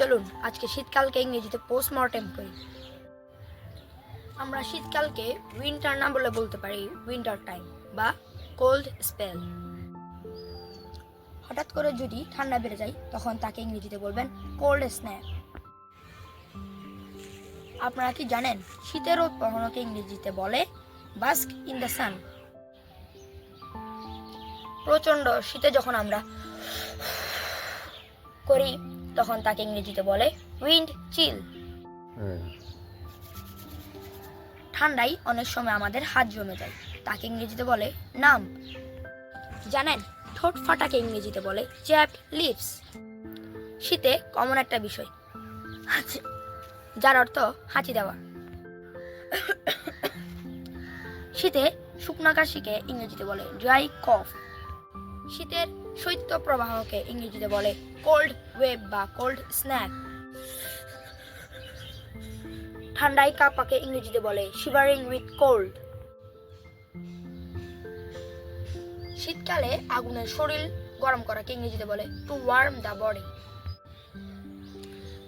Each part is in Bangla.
চলুন, আজকে শীতকালকে ইংরেজিতে পোস্টমর্টেম করি। আমরা শীতকালকে উইন্টার না বলে বলতে পারি উইন্টার টাইম বা কোল্ড স্পেল হঠাৎ করে যদি ঠান্ডা বেড়ে যায়, তখন তাকে ইংরেজিতে বলবেন কোল্ড স্ন্যাপ আপনারা কি জানেন, শীতের রোদ ইংরেজিতে বলে? Bask in the sun. প্রচণ্ড শীতে যখন আমরা করি তখন তাকে ইংরেজিতে বলে উইন্ড চিল। হ্যাঁ। ঠান্ডায় অনেক সময় আমাদের হাত জমে যায় তাকে ইংরেজিতে বলে নাম। জানেন ঠোঁট ফাটাকে ইংরেজিতে বলে চ্যাপ লিপস। শীতে কমন একটা বিষয় হাঁচি যার অর্থ হাঁচি দেওয়া। শীতে শুকনা কাশিকে ইংরেজিতে বলে ড্রাই কফ শীতের শৈত্য প্রবাহকে ইংরেজিতে বলে কোল্ড ওয়েভ বা কোল্ড স্ন্যাক ঠান্ডায় কাপাকে ইংরেজিতে বলে শিভারিং উইথ কোল্ড শীতকালে আগুনের শরীর গরম করাকে ইংরেজিতে বলে টু ওয়ার্ম দ্য বডি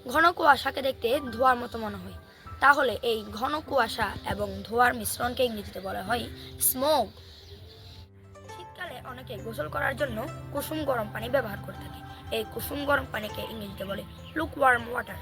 ঘন কুয়াশাকে দেখতে ধোয়ার মতো মনে হয়। তাহলে এই ঘন কুয়াশা এবং ধোয়ার মিশ্রণকে ইংরেজিতে বলা হয় স্মোক শীতকালে অনেকে গোসল করার জন্য কুসুম গরম পানি ব্যবহার করে থাকে। এই কুসুম গরম পানিকে ইংরেজিতে বলে লুক ওয়ার্ম ওয়াটার